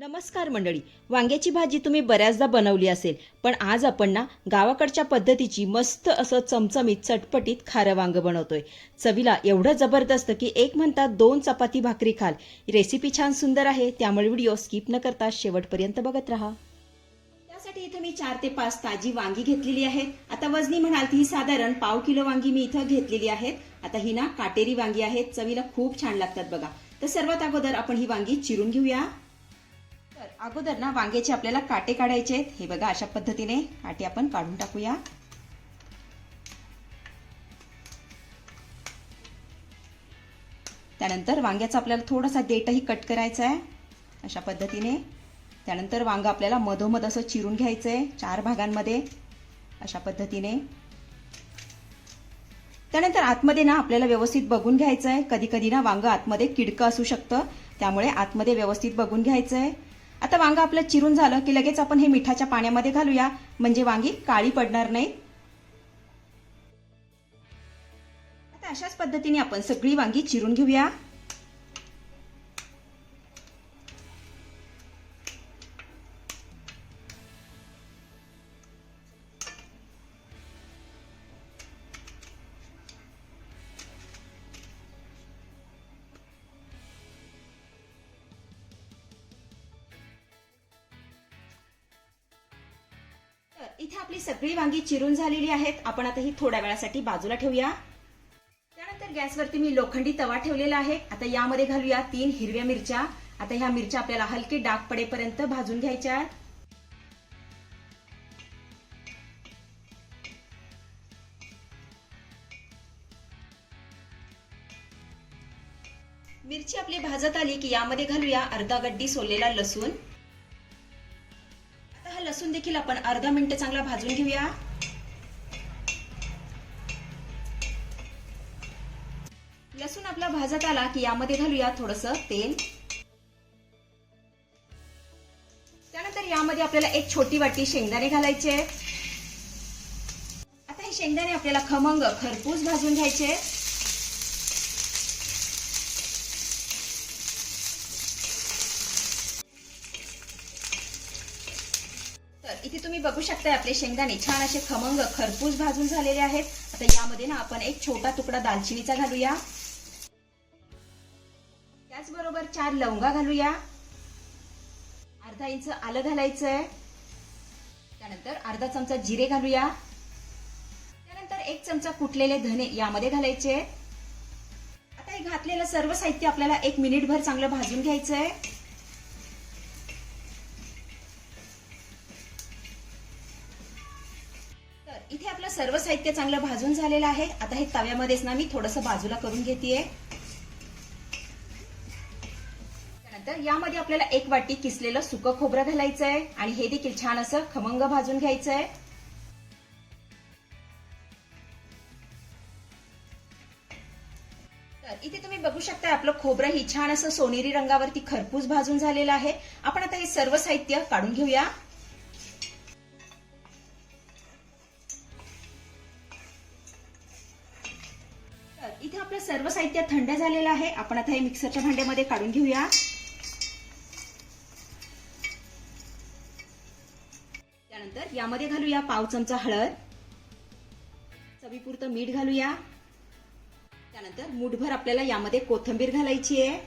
नमस्कार मंडळी. वांग्याची भाजी तुम्ही बऱ्याचदा बनवली असेल पण आज आपण ना गावाकडच्या पद्धतीची मस्त असं चमचमीत चटपटीत खारं वांग बनवतोय. चवीला एवढं जबरदस्त की एक म्हणतात दोन चपाती भाकरी खाल. रेसिपी छान सुंदर आहे त्यामुळे व्हिडिओ स्किप न करता शेवटपर्यंत बघत राहा. त्यासाठी इथं मी चार ते पाच ताजी वांगी घेतलेली आहेत. आता वजनी म्हणाल ती साधारण पाव किलो वांगी मी इथं घेतलेली आहेत. आता ही ना काटेरी वांगी आहेत. चवीला खूप छान लागतात बघा. तर सर्वात अगोदर आपण ही वांगी चिरून घेऊया. अगोदर ना वांग्याचे आपल्याला काटे काढायचे आहेत. हे बघा अशा पद्धतीने काटे आपण काढून टाकूया. त्यानंतर वांग्याचा आपल्याला थोडासा देठही कट करायचा आहे. अशा पद्धतीने. त्यानंतर वांग आपल्याला मधोमध असं चिरून घ्यायचं आहे चार भागांमध्ये. अशा पद्धतीने. त्यानंतर आतमध्ये ना आपल्याला व्यवस्थित बघून घ्यायचं आहे कधी कधी ना वांग आतमध्ये किडकं असू शकतं. त्यामुळे आतमध्ये व्यवस्थित बघून घ्यायचं आहे आता वांगा आपलं चिरून झालं की लगेच आपण हे मिठाच्या पाण्यामध्ये घालूया. म्हणजे वांगी काळी पडणार नाही. आता अशाच पद्धतीने आपण सगळी वांगी चिरून घेऊया. इथे आपली सगळी वांगी चिरून झालेली आहेत. आपण आता ही थोड्या वेळासाठी बाजूला ठेवूया. त्यानंतर गॅसवरती मी लोखंडी तवा ठेवलेला आहे. आता यामध्ये घालूया तीन हिरव्या मिरच्या. आता ह्या मिरच्या आपल्याला हलके डाग पडेपर्यंत भाजून घ्यायच्या आहेत. मिरची आपली भाजत आली की यामध्ये घालूया अर्धा गड्डी सोललेला लसूण. लसूण देखील आपण अर्धा मिनिट चांगला भाजून घेऊया. लसूण आपला भाजत आला की यामध्ये घालूया थोडस तेल. त्यानंतर यामध्ये आपल्याला एक छोटी वाटी शेंगदाणे घालायचे. आता हे शेंगदाणे आपल्याला खमंग खरपूस भाजून घ्यायचे. म्हणजे तुम्ही बघू शकताय आपले शेंगदाणे छान असे खमंग खरपूस भाजून झालेले आहेत. आता यामध्ये ना आपण एक छोटा तुकडा दालचिनीचा घालूया. त्याचबरोबर चार लवंगा घालूया. अर्धा इंच आलं घालायचंय. त्यानंतर अर्धा चमचा जिरे घालूया. त्यानंतर एक चमचा कुटलेले धने यामध्ये घालायचे. आता हे घातलेलं सर्व साहित्य आपल्याला एक मिनिटभर चांगलं भाजून घ्यायचंय. आहे इथे आपलं सर्व साहित्य चांगलं भाजून झालेलं आहे. आता हे तव्यामध्येच ना मी थोडंसं बाजूला करून घेतेय. त्यानंतर यामध्ये आपल्याला एक वाटी किसलेलं सुकं खोबरं घालायचं आहे आणि हे देखील छान असं खमंग भाजून घ्यायचं आहे तर इथे तुम्ही बघू शकता आपलं खोबरं ही छान असं सोनेरी रंगावरती खरपूस भाजून झालेलं आहे. आपण आता हे सर्व साहित्य काढून घेऊया. इथे आपलं सर्व साहित्य थंड झालेलं आहे. आपण आता हे मिक्सरच्या भांड्यामध्ये काढून घेऊया. त्यानंतर यामध्ये घालूया पाव चमचा हळद. चवीपुरतं मीठ घालूया. त्यानंतर मुठभर आपल्याला यामध्ये कोथंबीर घालायची आहे.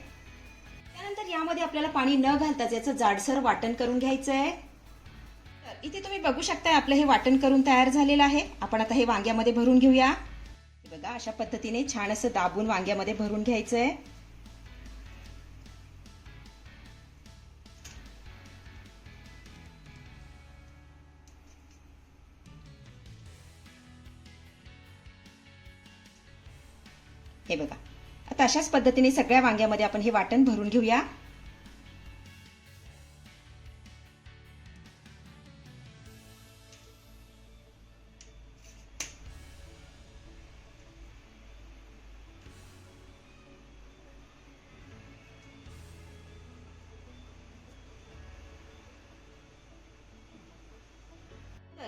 त्यानंतर यामध्ये आपल्याला पाणी न घालताच याचं जाडसर वाटण करून घ्यायचं आहे तर इथे तुम्ही बघू शकता आपलं हे वाटण करून तयार झालेलं आहे. आपण आता हे वांग्यामध्ये भरून घेऊया. बघा अशा पद्धतीने छान असं दाबून वांग्यामध्ये भरून घ्यायचं आहे हे बघा आता अशाच पद्धतीने सगळ्या वांग्यामध्ये आपण हे वाटण भरून घेऊया.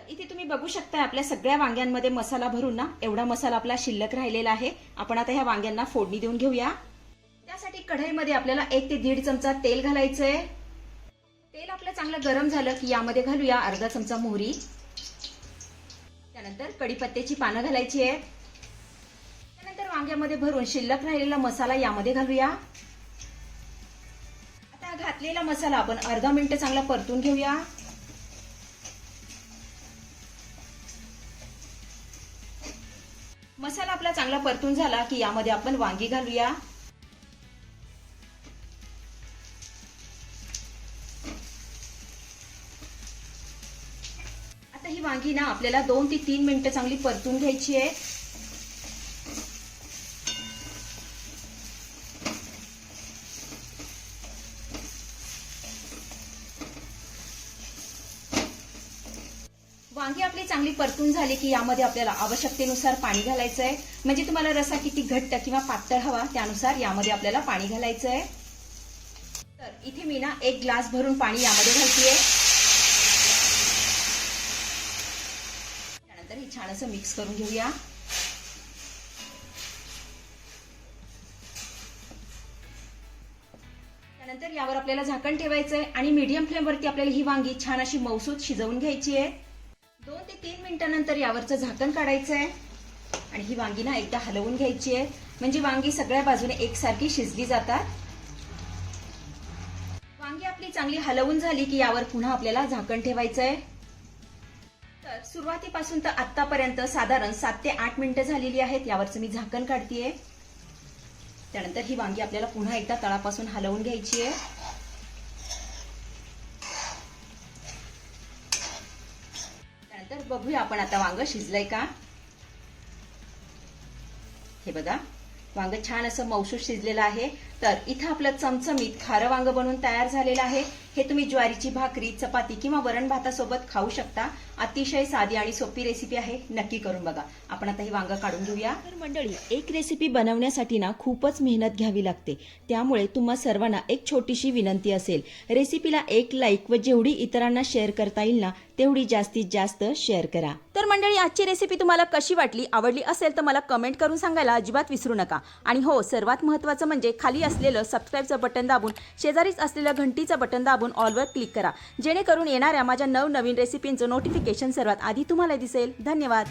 इथे तुम्ही बघू शकता आपल्या सगळ्या वांग्यांमध्ये मसाला भरून ना एवढा मसाला आपला शिल्लक राहिलेला आहे. आपण आता ह्या वांग्यांना फोडणी देऊन घेऊया. त्यासाठी कढईमध्ये आपल्याला एक ते दीड चमचा तेल घालायचंय. चांगलं गरम झालं की यामध्ये घालूया अर्धा चमचा मोहरी. त्यानंतर कढीपत्त्याची पानं घालायची आहेत. त्यानंतर वांग्यामध्ये भरून शिल्लक राहिलेला मसाला यामध्ये घालूया. आता घातलेला मसाला आपण अर्धा मिनिट चांगला परतून घेऊया. मसाला आपला चांगला परतून झाला की यामध्ये आपण वांगी घालूया. आता ही वांगी ना आपल्याला दोन ते तीन मिनिटं चांगली परतून घ्यायची आहे वांगी आपली चांगली परतून झाली की यामध्ये आपल्याला आवश्यकतेनुसार पाणी घालायचं आहे म्हणजे तुम्हाला रसा किती घट्ट किंवा पातळ हवा त्यानुसार यामध्ये आपल्याला पाणी घालायचं आहे तर इथे मी ना एक ग्लास भरून पाणी यामध्ये घालतीये. त्यानंतर हे छान असं मिक्स करून घेऊया. त्यानंतर यावर आपल्याला झाकण ठेवायचं आहे आणि मीडियम फ्लेमवरती आपल्याला ही वांगी छान अशी मौसूद शिजवून घ्यायची आहे दोन ते तीन मिनिटानंतर यावरचं झाकण काढायचं आहे आणि ही वांगी ना एकदा हलवून घ्यायची आहे. म्हणजे वांगी सगळ्या बाजूने एकसारखी शिजली जातात. वांगी आपली चांगली हलवून झाली की यावर पुन्हा आपल्याला झाकण ठेवायचं आहे तर सुरुवातीपासून तर आतापर्यंत साधारण सात ते आठ मिनिटं झालेली आहेत. यावरचं मी झाकण काढतीये. त्यानंतर ही वांगी आपल्याला पुन्हा एकदा तळापासून हलवून घ्यायची आहे त्यानंतर बघूया आपण आता वांग शिजलंय का? हे बघा वांग छान असं मौसूस शिजलेलं आहे. तर इथं आपलं चमचमीत खारं वांग बनवून तयार झालेलं आहे. हे तुम्ही ज्वारीची भाकरी चपाती किंवा वरण भातासोबत खाऊ शकता. अतिशय साधी आणि सोपी रेसिपी आहे. नक्की करून बघा. आपण आता ही वांग काढून घेऊया. तर मंडळी एक रेसिपी बनवण्यासाठी ना खूपच मेहनत घ्यावी लागते. त्यामुळे तुम्हा सर्वांना एक छोटीशी विनंती असेल. रेसिपीला एक लाईक व जेवढी इतरांना शेअर करता येईल ना तेवढी जास्तीत जास्त शेअर करा. तर मंडळी आजची रेसिपी तुम्हाला कशी वाटली आवडली असेल तर मला कमेंट करून सांगायला अजिबात विसरू नका. आणि हो सर्वात महत्त्वाचं म्हणजे खाली असलेलं सबस्क्राईबचं बटन दाबून शेजारीच असलेलं घंटीचं बटन दाबून ऑलवर क्लिक करा. जेणेकरून येणाऱ्या माझ्या नवनवीन रेसिपींचं नोटिफिकेशन सर्वात आधी तुम्हाला दिसेल. धन्यवाद.